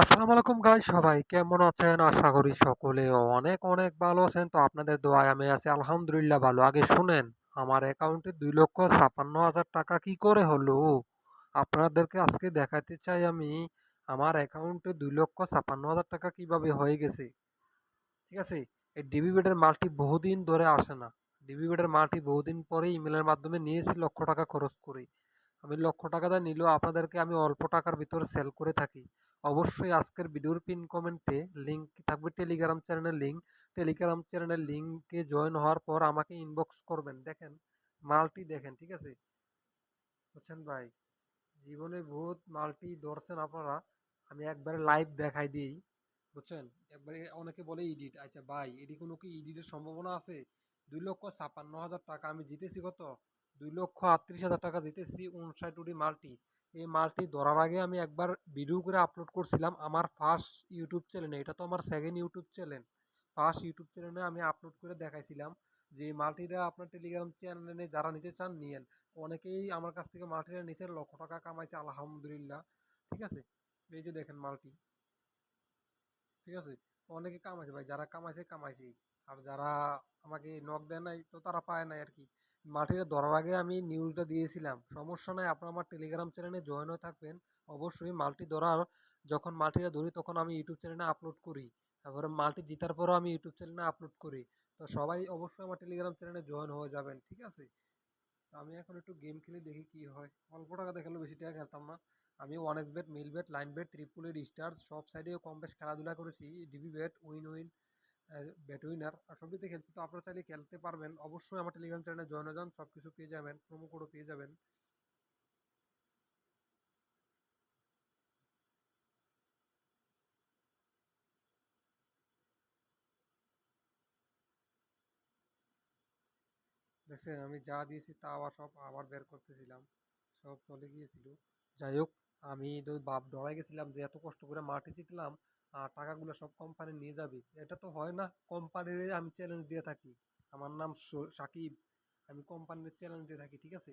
আসসালামু আলাইকুম গাইস সবাই কেমন আছেন? আশা করি সকলে অনেক অনেক ভালো আছেন। তো আপনাদের দোয়ায় আমি আছি, আলহামদুলিল্লাহ ভালো। আগে শুনেন, আমার অ্যাকাউন্টে দুই লক্ষ ছাপান্ন হাজার টাকা কি করে হলো? আপনাদেরকে আজকে দেখাতে চাই আমি, আমার অ্যাকাউন্টে দুই লক্ষ ছাপান্ন হাজার টাকা কীভাবে হয়ে গেছে? ঠিক আছে? এই ডিবি বেডের মালটি বহুদিন ধরে আসে না। ডিবি বেডের মালটি বহুদিন পরে ইমেলের মাধ্যমে নিয়েছি, লক্ষ টাকা খরচ করে। আমি লক্ষ টাকা টাকাটা নিলেও আপনাদেরকে আমি অল্প টাকার ভিতরে সেল করে থাকি। অবশ্যই আজকের ভিডিওর পিন কমেন্টে লিঙ্ক থাকবে টেলিগ্রাম চ্যানেলের লিঙ্ক টেলিগ্রাম চ্যানেলের লিঙ্কে জয়েন হওয়ার পর আমাকে ইনবক্স করবেন। দেখেন মালটি দেখেন, ঠিক আছে? বুঝছেন ভাই? জীবনে বহুত মালটি ধরছেন আপনারা। আমি একবারে লাইভ দেখাই দিই। বুঝছেন? একবারে অনেকে বলে ইডিট আচ্ছা ভাই, এটি কোনো কি ইডিটের সম্ভাবনা আছে? দুই লক্ষ ছাপান্ন হাজার টাকা আমি জিতেছি কত? দুই লক্ষ আটত্রিশ হাজার টাকা জিতেছি উনষাটটি মালটি। এই মালটি ধরার আগে আমি একবার ভিডিও করে আপলোড করছিলাম আমার ফার্স্ট ইউটিউব চ্যানেলে এটা তো আমার second YouTube channel first YouTube চ্যানেলে আমি আপলোড করে দেখাইছিলাম যে মালটিটা আপনার টেলিগ্রাম চ্যানেলে যারা নিতে চান, নিয়েন। অনেকেই আমার কাছ থেকে মালটিটা নিচে লক্ষ টাকা কামাইছে, আলহামদুলিল্লাহ। ঠিক আছে? এই যে দেখেন মালটি। ঠিক আছে? অনেকে কামাইছে ভাই, যারা কামাইছে কামাইছে। আর যারা আমাকে নক দেয় নাই, তো তারা পায় নাই আর কি। মাটিটা ধরার আগে আমি নিউজটা দিয়েছিলাম। সমস্যা নাই, আপনারা আমার টেলিগ্রাম চ্যানেলে জয়েন হয়ে থাকবেন। অবশ্যই মাল্টি ধরার, যখন মাল্টিটা ধরি তখন আমি ইউটিউব চ্যানেলে আপলোড করি। তারপরে মাল্টি জেতার পরও আমি ইউটিউব চ্যানেলে আপলোড করি। তো সবাই অবশ্যই আমার টেলিগ্রাম চ্যানেলে জয়েন হয়ে যাবেন, ঠিক আছে? আমি এখন একটু গেম খেলে, দেখি কি হয়। অল্প টাকা দেখাল বেশি টাকা খেলতাম না। আমি one X bet Melbet Linebet triple star সব সাইডেও কম বেশ খেলাধুলা করেছি। DB bet win win bet winner আর সবটিতে খেলছি। তো আপনারা চাইলে খেলতে পারবেন। অবশ্যই আমার টেলিগ্রাম চ্যানেলে জয়েন হয়ে যান সব কিছু পেয়ে যাবেন প্রোমো কোডও পেয়ে যাবেন। দেখছেন, আমি যা দিয়েছি তা আবার সব আবার বের করতেছিলাম, সব চলে গিয়েছিল। যাই হোক, আমি তো বাপ ডরাই গেছিলাম যে এত কষ্ট করে মাঠে জিতলাম আর টাকাগুলো সব কোম্পানি নিয়ে যাবে। এটা তো হয় না কোম্পানির আমি চ্যালেঞ্জ দিয়ে থাকি। আমার নাম সাকিব, আমি কোম্পানির চ্যালেঞ্জ দিয়ে থাকি, ঠিক আছে?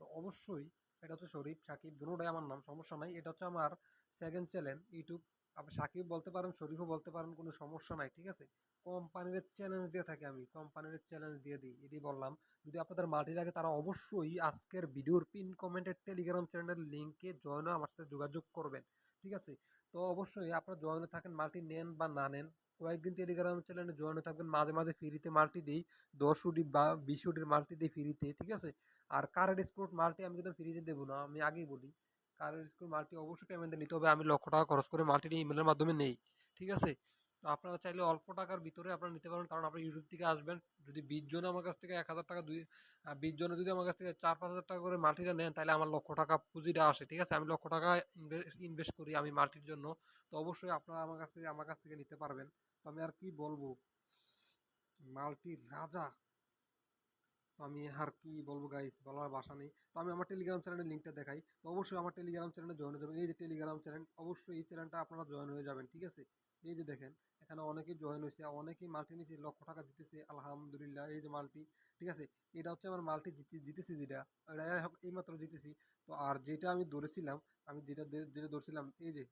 তো অবশ্যই এটা হচ্ছে শরীফ, সাকিব দুটোটাই আমার নাম, সমস্যা নাই। এটা হচ্ছে আমার সেকেন্ড চ্যানেল ইউটিউব আপনি সাকিব বলতে পারেন, শরীফও বলতে পারেন, কোনো সমস্যা নাই, ঠিক আছে? কোম্পানির চ্যালেঞ্জ দিয়ে থাকি আমি, কোম্পানির চ্যালেঞ্জ দিয়ে দিই, এটাই বললাম। যদি আপনাদের মাটি লাগে, তারা অবশ্যই আজকের ভিডিওর পিন কমেন্টের টেলিগ্রাম চ্যানেলের লিঙ্কে জয়েন আমার সাথে যোগাযোগ করবেন, ঠিক আছে? তো অবশ্যই আপনারা জয়েনে থাকেন, মাল্টি নেন বা না নেন, কয়েকদিন টেলিগ্রাম চ্যানেলে জয়েন থাকবেন, মাঝে মাঝে ফ্রিতে মাল্টি দিই, দশ উডি বা বিশ উডির মাল্টি দিই ফ্রিতে ঠিক আছে? আর কারের স্পোর্ট মাল্টি আমি কিন্তু ফ্রিতে দেবো না, আমি আগেই বলি। কারের স্পোর্ট মাল্টি অবশ্যই পেমেন্টে নিতে হবে। আমি লক্ষ টাকা খরচ করে মাল্টি নিয়ে ইমেলের মাধ্যমে নেই, ঠিক আছে? তো আপনারা চাইলে অল্প টাকার ভিতরে আপনারা নিতে পারেন, কারণ আপনারা ইউটিউব থেকে আসবেন, যদি বিশ জন আমার কাছ থেকে এক হাজার টাকা দুই বিশ জনে যদি আমার কাছ থেকে চার পাঁচ হাজার টাকা করে মাল্টিটা নেন, তাহলে আমার লক্ষ টাকা পুঁজিটা আসে, ঠিক আছে? আমি লক্ষ টাকা ইনভেস্ট করি আমি মাল্টির জন্য। তো অবশ্যই আপনারা আমার কাছে আমার কাছ থেকে নিতে পারবেন। তো আমি আর কি বলব? মাল্টির রাজা তো আমি আর কি বলব গাইস বলার ভাষা নেই। তো আমি আমার টেলিগ্রাম চ্যানেলের লিঙ্কটা দেখাই। তো অবশ্যই আমার টেলিগ্রাম চ্যানেলে জয়েন হয়ে যাবেন। এই যে টেলিগ্রাম চ্যানেল অবশ্যই এই চ্যানেলটা আপনারা জয়েন হয়ে যাবেন, ঠিক আছে? এই যে দেখেন, এখানে অনেকেই জয়েন হয়েছে, অনেকেই মাল্টি নিয়েছে লক্ষ টাকা জিতেছে, আলহামদুলিল্লাহ, এই যে মাল্টি ঠিক আছে? এটা হচ্ছে আমার মাল্টি জিতে, জিতেছি যেটা এটা এইমাত্র জিতেছি। তো আর যেটা আমি ধরেছিলাম, আমি যেটা যেটা ধরছিলাম, এই যে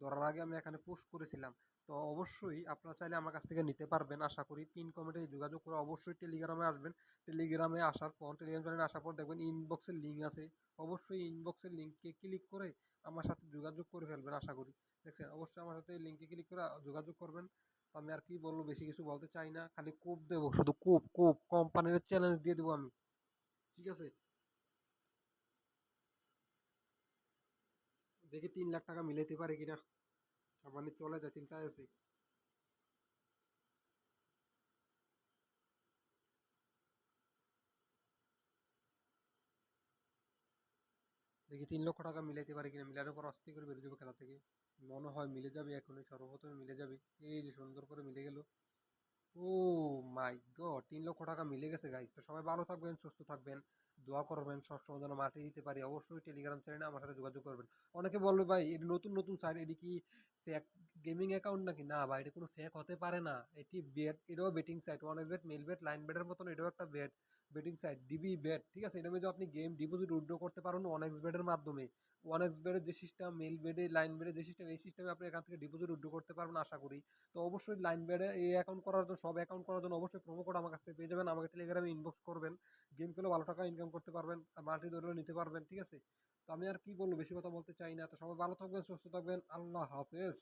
ধরার আগে আমি এখানে পোস্ট করেছিলাম। তো অবশ্যই আপনারা চাইলে আমার কাছ থেকে নিতে পারবেন। আশা করি পিন কমেন্টে যোগাযোগ করে অবশ্যই টেলিগ্রামে আসবেন। টেলিগ্রামে আসার পর টেলিগ্রাম চ্যানেলে আসার পর দেখবেন ইনবক্সের লিঙ্ক আছে। অবশ্যই ইনবক্সের লিঙ্কে ক্লিক করে আমার সাথে যোগাযোগ করে ফেলবেন, আশা করি। দেখছেন? অবশ্যই আমার সাথে লিঙ্কে ক্লিক করে যোগাযোগ করবেন। তো আমি আর কি বলব, বেশি কিছু বলতে চাই না। খালি কোপ দেবো, শুধু কোপ কোপ। কোম্পানির চ্যালেঞ্জ দিয়ে দেবো আমি। ঠিক আছে? দেখি তিন লাখ টাকা মিলাইতে পারে কিনা। আমার চলে যা চিন্তায় আছি। দেখি তিন লক্ষ টাকা মিলাইতে পারি কিনা। মিলানোর পর অস্থির করে বেরিয়ে যাব খেলা থেকে। মনে হয় মিলে যাবে এখনই, সর্বপ্রথমে মিলে যাবে। এই যে সুন্দর করে মিলে গেল। ও মাই গড, তিন লক্ষ টাকা মিলে গেছে গাইজ তো সবাই ভালো থাকবেন, সুস্থ থাকবেন, দোয়া করবেন, সবসময় যেন মাঠে দিতে পারি। অবশ্যই টেলিগ্রাম চ্যানেলে আমার সাথে যোগাযোগ করবেন। অনেকে বলবে, ভাই, এটি নতুন নতুন সাইট এটি কি গেমিং অ্যাকাউন্ট নাকি? না ভাই, এটা কোনো ফেক হতে পারে না। এটি বেট এটাও betting site one bet Melbet line বেটের মতন, এটাও একটা bet betting site DB bet ঠিক আছে? এটার মধ্যে আপনি গেম ডিপোজিট উইথড্র করতে পারবেন ওয়ান এক্স বেটের মাধ্যমে। ওয়ান এক্স বেডের যে সিস্টেম মেল বেডে লাইন বেডে যে সিস্টেম এই সিস্টেমে আপনি এখান থেকে ডিপোজিট উইথড্র করতে পারবেন, আশা করি। তো অবশ্যই লাইন বেডে এই অ্যাকাউন্ট করার জন্য, সব অ্যাকাউন্ট করার জন্য অবশ্যই প্রোমো কোড আমার কাছ থেকে পেয়ে যাবেন। আমাকে টেলিগ্রামে ইনবক্স করবেন। গেম খেলে ভালো টাকা ইনকাম করতে পারবেন মাল্টি ধরেও নিতে পারবেন, ঠিক আছে? তো আমি আর কি বলব, বেশি কথা বলতে চাই না। তো সবাই ভালো থাকবেন, সুস্থ থাকবেন। আল্লাহ হাফেজ।